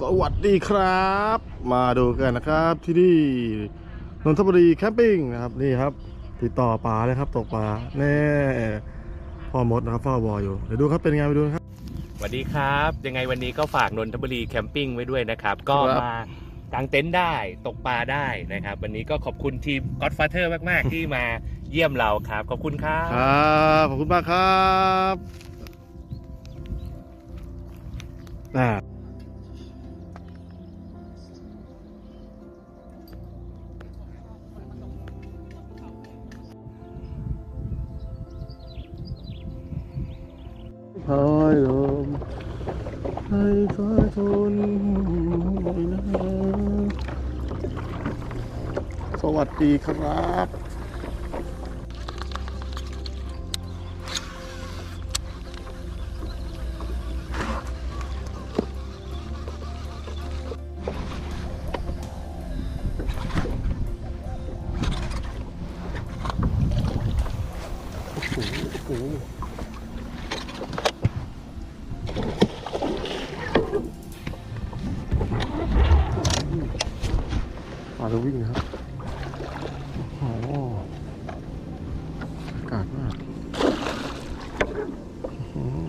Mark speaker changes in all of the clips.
Speaker 1: สวัสดีครับ มาดูกันนะครับที่นี่นนทบุรีแคมปิ้งนะครับนี่ครับ ติดต่อปลาเลยครับตกปลาแน่พ่อมดนะครับเฝ้าบออยู่เดี๋ยวดูครับเป็นไงไปดูครับ
Speaker 2: สวัสดีครับ ยังไงวันนี้ก็ฝากนนทบุรีแคมปิ้งไว้ด้วยนะครับ ก็
Speaker 1: ครับ
Speaker 2: มากางเต็นท์ได้ตกปลาได้นะครับ วันนี้ก็ขอบคุณทีม Godfather มาก ๆ ที่มาเยี่ยมเราครับ ขอบคุณครับ
Speaker 1: ครับขอบคุณมากครับอ่า พายลมให้ฟ้าทนหน่อยนะสวัสดีครับโอ้โห จะวิ่งนะครับโอ้โหอากาศมากอื้อหือ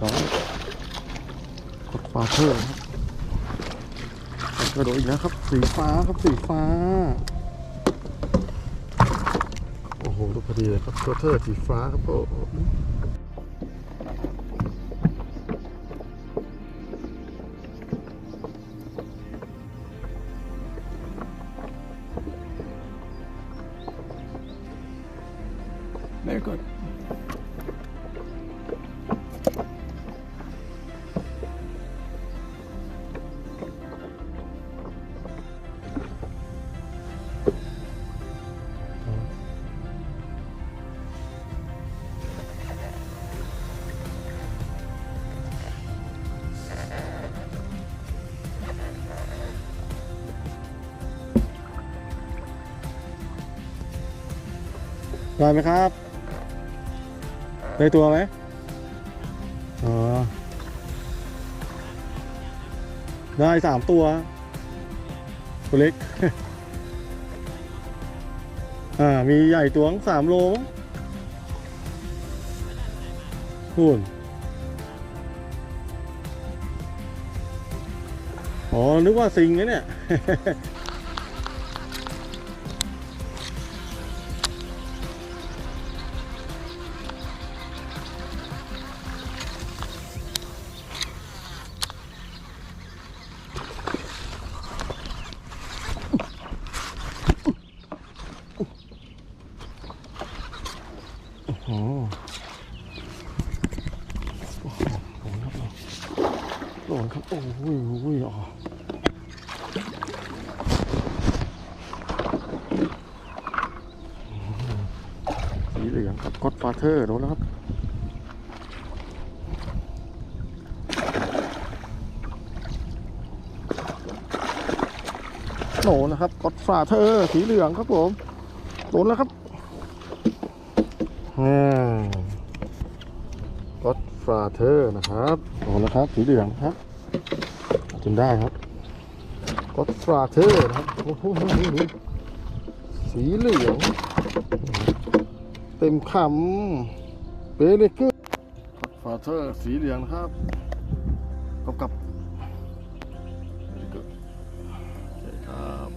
Speaker 1: น้องกดปลาเพิ่มครับ กระโดดอีกแล้วครับ สีฟ้าครับสีฟ้า โอ้โหดูพอดีเลยครับตัวเทอร์สีฟ้าครับผมไม่ก ดได้ไหมครับได้ตัวไหมอ๋อได้สามตัว ตัวเล็ก อ่า มีใหญ่ตัวงสามโลมั้งนู่นอ๋อ นึกว่าซิงนะเนี่ย โอ้โหโอ้โหโหนครับ โอ้โหโอ้โหอ๋อสีเหลืองกับก็อดฟาเธอร์โดนแล้วครับโดนนะครับก็อดฟาเธอร์สีเหลืองครับผมโดนแล้วครับอืม ก็ฟาเธอร์นะครับโอ้นะครับ สีเหลืองครับจนได้ครับก็ฟาเธอร์นะครับโอ้โหสีเหลือง เต็มคำเปเลกึก็ฟาเธอร์สีเหลืองนะครับกับกับ Very good โอเคครับ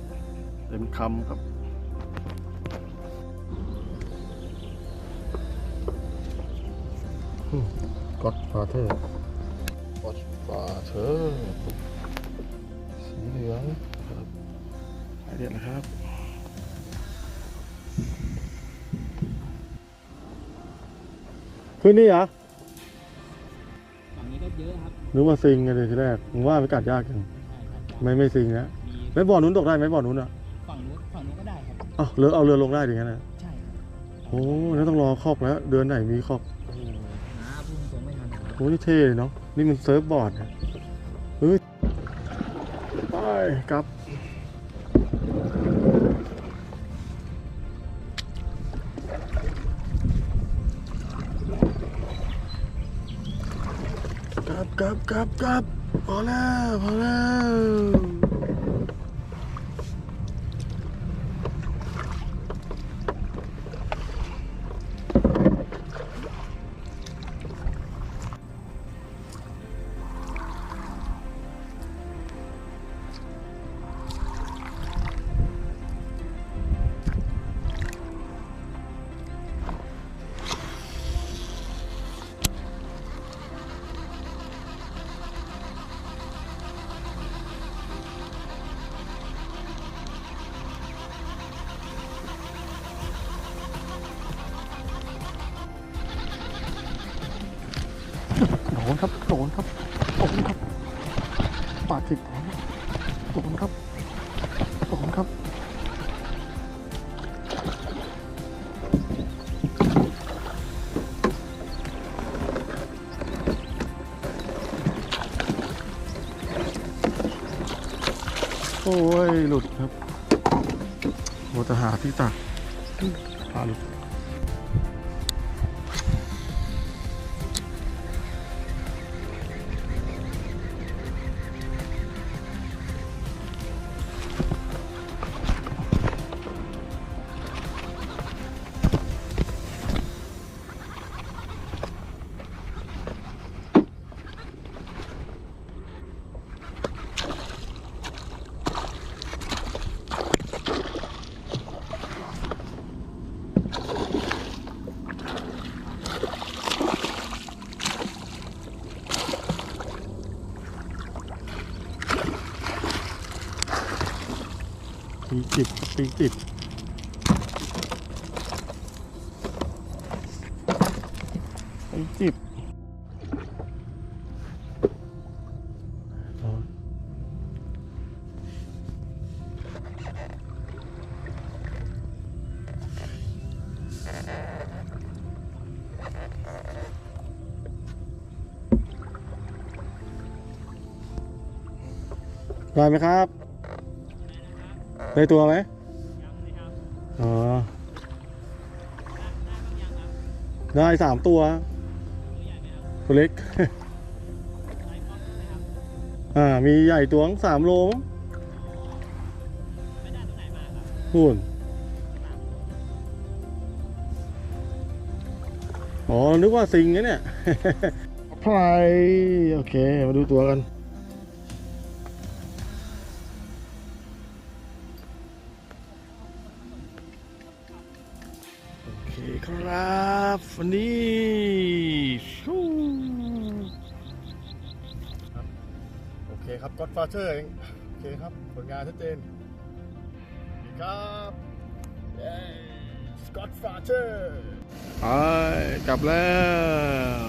Speaker 1: เต็มคำครับ ก็อดฟาเธอร์ก็อดฟาเธอร์สีเหลืองครับหายเด็ดนะครับขึ้นนี่เหรอ
Speaker 3: ฝั่งนี้ก็เยอะครับ
Speaker 1: นึกว่าซิงกันเลยทีแรกมึงว่าไปกัดยากจัง
Speaker 3: ใช่ครับ
Speaker 1: ไม่ไม่ซิงนะ
Speaker 3: มี
Speaker 1: ไม่บ่อนู้นตกได้ไหมบ่อนู้นอะ
Speaker 3: ฝั่งนู้นฝั่งนู้นก็ได้ครับ
Speaker 1: อ้าวเรือเอาเรือลงได้ดิงั้นนะ
Speaker 3: ใช่ครับ
Speaker 1: โอ้แล้วต้องรอคอกแล้ว เดือนไหนมีคอก
Speaker 3: โอ้
Speaker 1: ยเท่เลยเนาะนี่มันเซิร์ฟบอร์ดนะเฮ้ยไปกลับกลับกลับกลับกลับพอแล้วพอแล้ว นครับโดนครับโดนครับปาดสิบโดนครับโดนครับโอ้ย หลุดครับโมจะหาที่ตักพาหลุด ปีกติดปีกติดปีกติดได้ไหมครับ ได้ตัวไหมอ๋อได้สามตัว ตัวเล็กอ่า มีใหญ่ตัวงสามโลมั้งนู่น อ๋อ นึกว่าสิงนะเนี่ย พลายโอเค มาดูตัวกัน วันนี้ชูครับโอเคครับก็ d ฟาเ t อร์เองโอเคครับ ผลงานชัดเจนดีครับเย้สกอตฟาเ t อร์ไปกลับแล้ว